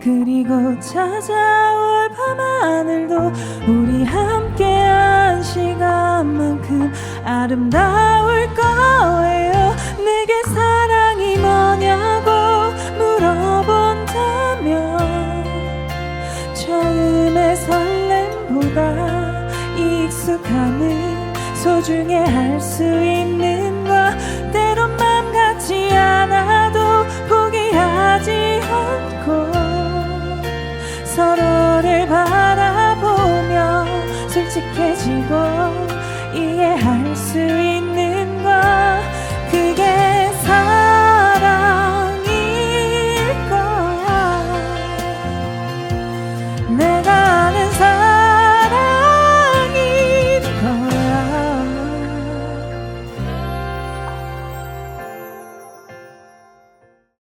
그리고 찾아올 밤하늘도 우리 함께한 시간만큼 아름다울 거예요. 내게 사랑이 뭐냐고 물어본다면 처음의 설렘보다 익숙함을 소중해 할 수 있는 것 서로를 바라보며 솔직해지고 이해할 수 있는